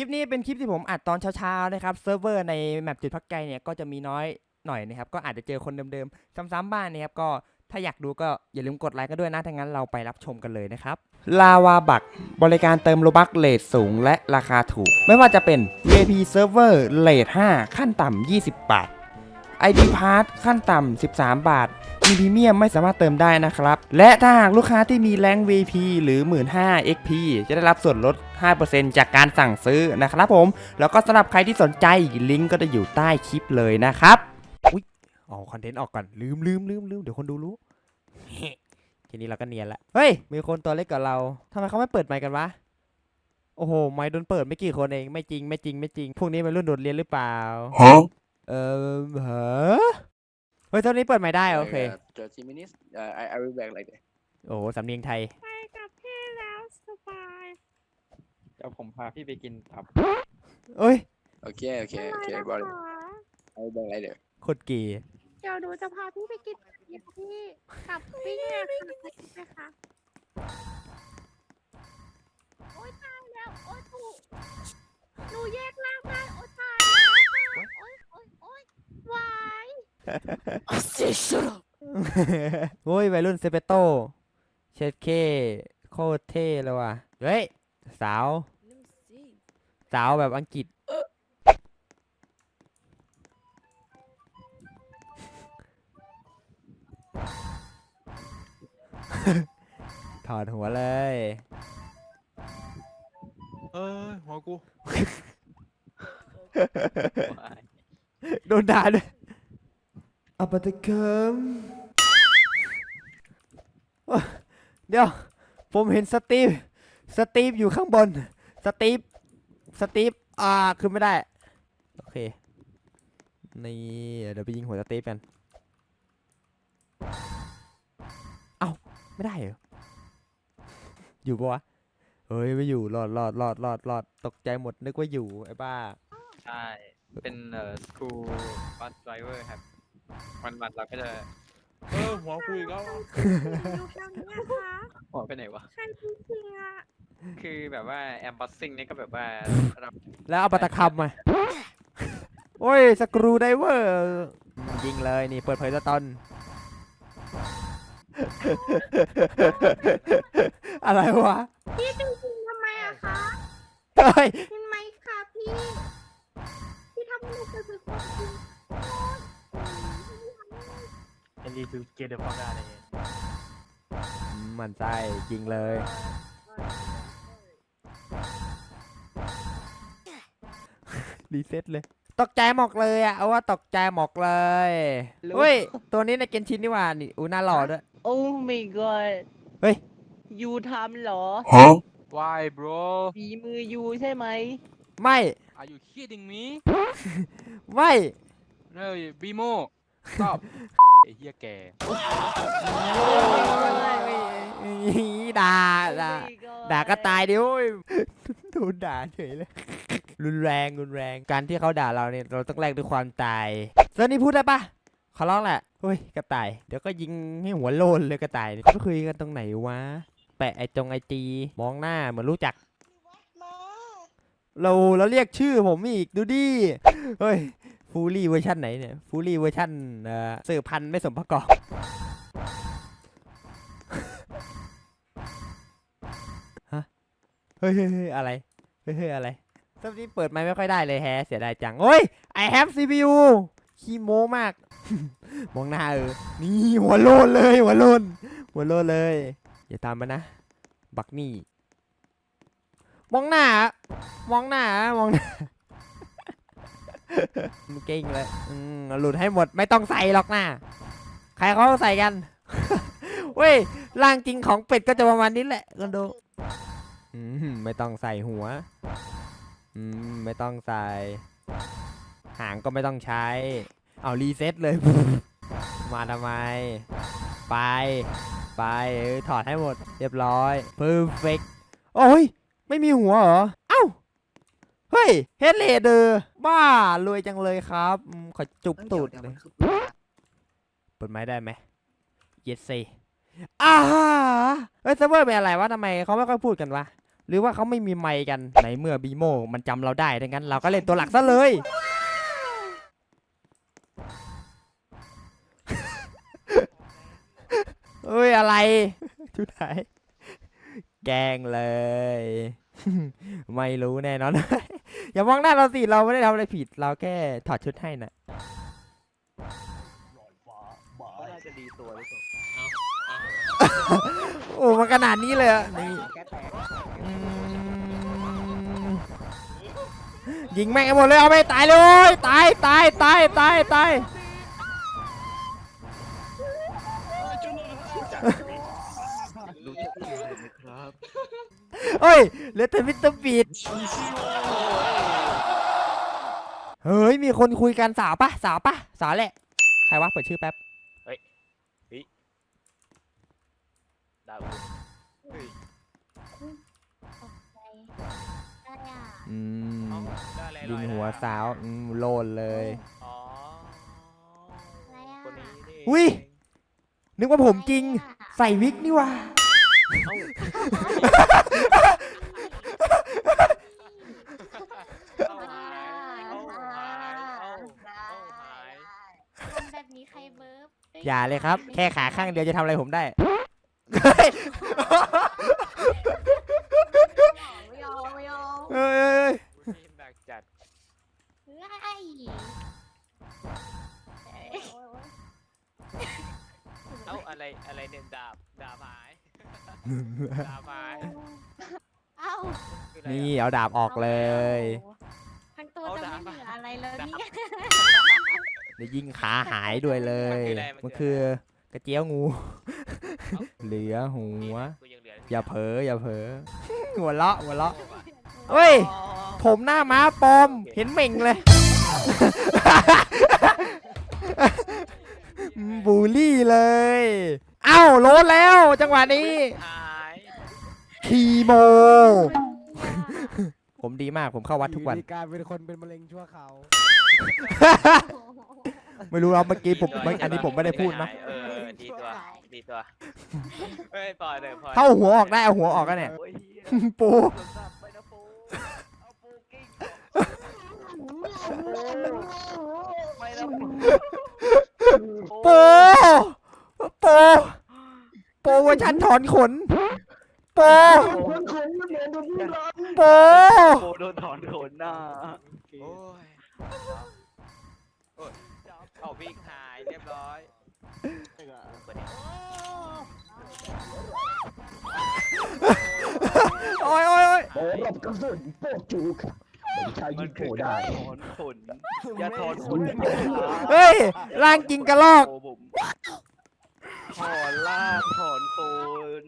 คลิปนี้เป็นคลิปที่ผมอัดตอนเช้าๆนะครับเซิร์ฟเวอร์ในแมปจุดพักใจเนี่ยก็จะมีน้อยหน่อยนะครับ ก็อาจจะเจอคนเดิมๆ ซ้ำๆบ้านนะครับ ก็ถ้าอยากดูก็อย่าลืมกดไลค์กันด้วยนะถ้างั้นเราไปรับชมกันเลยนะครับ ลาวาบักบริการเติมโลบักเลทสูงและราคาถูก ไม่ว่าจะเป็น VIP Server เลท5ขั้นต่ำ20 บาท ID Pass ขั้นต่ำ13 บาท มีพรีเมียมไม่สามารถเติมได้นะครับ และถ้าหากลูกค้าที่มีแรง VP หรือ 15,000 XP จะได้รับส่วนลด 5%จากการสั่งซื้อนะครับผม แล้วก็สำหรับใครที่สนใจลิงก์ก็จะอยู่ใต้คลิปเลยนะครับอุ๊ยอ๋อคอนเทนต์ออกก่อนลืมลืมลืมลืมเดี๋ยวคนดูรู้ทีนี้เราก็เนียนละเฮ้ยมีคนตัวเล็กกว่าเราทำไมเขาไม่เปิดไมค์กันวะโอ้โหไมค์โดนเปิดไม่กี่คนเองไม่จริงไม่จริงไม่จริงพวกนี้เป็นรุ่นโดดเรียนหรือเปล่า Huh? เออเหรอเฮ้ยตอนนี้เปิดไม่ได้โอเค Like, uh, 30 minutes. Uh, I, I will back like that. โอ้โหสำเนียงไทย ไปกับพี่แล้วสบาย เดี๋ยวผมพาพี่ไปกินตับ เอ้ย Okay, okay, อะไร okay. นะ Got it. คะ I will back like that. โคตรเกย์เดี๋ยวหนูจะพาพี่ไปกินกับพี่กับพี่อะค่ะไปกินไหมคะโอ๊ยตายแล้ว โอ๊ยถูกหนูแยกร่างได้โอ๊ยตายแล้วค่ะโอ๊ยโอ๊ยโอ๊ยวายโอ้ยวัยรุ่นเซเปโตเชดเคโคตรเท่เลยว่ะ เฮ้ย สาว สาวแบบอังกฤษ ถอดหัวเลย เอ้ยหัวกูโดนด่าด้วยอัปตะเคิมเดี๋ยว ผมเห็นสตีฟ สตีฟอยู่ข้างบน สตีฟ สตีฟ อ่า ขึ้นไม่ได้ โอเค นี่ เดี๋ยวไปยิงหัวสตีฟกัน เอ้า ไม่ได้เหรอ อยู่ปะวะ เฮ้ย ไม่อยู่ รอดรอดรอดรอดรอดตกใจหมด นึกว่าอยู่ ไอ้บ้า ใช่ เป็นเอ่อสกูบัสไดรเวอร์ครับ วันวันๆเราก็จะเออหัวกูอีกแล้วอยู่ทางนี้นะคะหัวไปไหนวะใครจริงๆอะ คือแบบว่าแอมบัสซิ่งนี่ก็แบบว่ารับแล้วเอาปาตะคำมาโอ้ยสกรูไดเวอร์ยิงเลยนี่เปิดเผยตัวตน อะไรวะพี่จริงๆทำไมอะคะเฮ้ยเห็นไหมคะพี่ พี่ทำให้หนูเกิดเป็นคนจริงโอ๊ย I need to get the fuck out of here. หมันไส้ยิงเลย รีเซ็ตเลย ตกใจหมอกเลยอะเอาว่าตกใจหมอกเลยรู้ เฮ้ยตัวนี้ในเกนชินนี่หว่านี่อูน่าหล่อด้วย โอ้ my god เฮ้ย ยูทำเหรอ Huh? Why bro ฝีมือยูใช่ไหม ไม่ Are you kidding me ไม่เฮ้ยบีโม stop ไอ้เหี้ยแกด่า Oh ด่า my god ด่าก็ตายดิโอ้ยโดนด่าเฉยเลย รุนแรงรุนแรง การที่เขาด่าเราเนี่ยเราต้องแลกด้วยความตายเซอร์นี่พูดได้ปะขอร้องแหละเฮ้ยกระต่าย เดี๋ยวก็ยิงให้หัวโลนเลยกระต่ายเขาไปคุยกันตรงไหนวะ แปะไอจงไอจีมองหน้าเหมือนรู้จัก เราเราเรียกชื่อผมอีกดูดิ เฮ้ยฟูลี่เวอร์ชันไหนเนี่ยฟูลี่เวอร์ชันเอ่อสืบพันธุ์ไม่สมประกอบฮะเฮ้ยเฮ้ยอะไร เฮ้ยเฮ้ยอะไร ตอนนี้เปิดไมค์ไม่ค่อยได้เลยแฮะเสียดายจัง โอ้ย I have CPU ขี้โม้มาก มองหน้าเออ นี่หัวโลนเลย หัวโลนหัวโลนเลย อย่าตามมานะ บักนี่ มองหน้า มองหน้า มองหน้ามึงเก่งเลยอืมหลุดให้หมดไม่ต้องใส่หรอกนะใครเขาใส่กัน เว้ยร่างจริงของเป็ดก็จะประมาณนี้แหละกันดูอืมไม่ต้องใส่หัว อืมไม่ต้องใส่ หางก็ไม่ต้องใช้ เอารีเซ็ตเลย มาทำไม ไป ไปเออถอดให้หมด เรียบร้อย perfect โอ้ย ไม่มีหัวเหรอ เอ้า เฮ้ย เฮดเลเดอร์บ้ารวยจังเลยครับอืมขอจุบตูดเลย เปิดไม้ได้ไหม yes สิอ่าเฮ้ยเซิร์ฟเวอร์เป็นอะไรวะทำไมเขาไม่ค่อยพูดกันวะ หรือว่าเขาไม่มีไมค์กันในเมื่อบีโมมันจำเราได้ดังนั้น เราก็เล่นตัวหลักซะเลยเอ้ยอะไรชุดไหนแกล้งเลย ไม่รู้แน่นอน อย่ามองหน้าเราสิเราไม่ได้ทำอะไรผิด เราแค่ถอดชุดให้นะก็น่าจะดี ตัวหรือเปล่าโอ้มาขนาดนี้เลยเหรอะนี่อืมยิงแม่งให้หมดเลยเอาไปตายเลย ตายตายตายตายตายเฮ้ยเหลือแต่มิสเตอร์บีดเฮ้ยมีคนคุยกันสาวปะสาวปะสาวแหละ ใครวะเปิดชื่อแป๊บ ดาวตกใจอะไรอะอืมเอ้าได้อะไรยิงลอยหัวน้ำสาวอืมโลนเลย อ๋ออะไรอะคนนี้นี่อุ๊ยเงนึกว่าผมจริงอะไรอะใส่วิกนี่หว่า เอาหายเอาหายเอาเอาหายคนแบบนี้ใครเบิร์ฟได้อย่าเลยครับ แค่ขาข้างเดียวจะทำอะไรผมได้ ไม่ยอมไม่ยอมเอ้ยเอ้ยเอ้ยอุ๊ยทีมหนักจัดไล่เอ้ยเอ้าอะไรอะไรเนี่ยดาบดาบหายดาบหายเอ้าคืออะไรนี่อะเอาดาบออกเลยทั้งตัวเอาจะดาบไม่เหลืออะไรแล้วเนี่ย เดี๋ยวยิงขาหายด้วยเลย มันคือ กระเจียวงู เหลือหัว กูยังเหลืออย่าเผลออย่าเผลอ หัวเราะหัวเราะเฮ้ย ผมหน้าม้าปลอม เห็นเหม่งเลย บูลลี่เลย เอ้าโลดแล้วจังหวะนี้ หายคีโม ผมดีมากผมเข้าวัดทุกวัน อยู่ดีกลารเป็นคนเป็นมะเร็งชั่วคราว ไม่รู้เราเมื่อกี้ผมไม่อันนี้ผมไม่ได้พูดนะเออดีตัวดีตัวเฮ้ยปล่อยเลยปล่อยถ้าเอาหัวออกได้เอาหัวออกกันเนี่ย โอ้ยเหี้ยปูโทรศัพท์ไปนะปูเอาปูกิ้งไปนะปูปู ปู ปูว่าฉันถอนขน ปู ปู ปูโดนถอนขนหน้าโอ้ยโอ้ย เอาวิ่งหายเรียบร้อยโอ้ยโอ้ยโอ้ยโอ้รับกระสุนโปกจูกไม่ใช่มัยินงคือโผกาได้รถอนขนอย่าถอนขนเฮ้ยร่างกิงกระลอกโผมถอนลากถอนโคน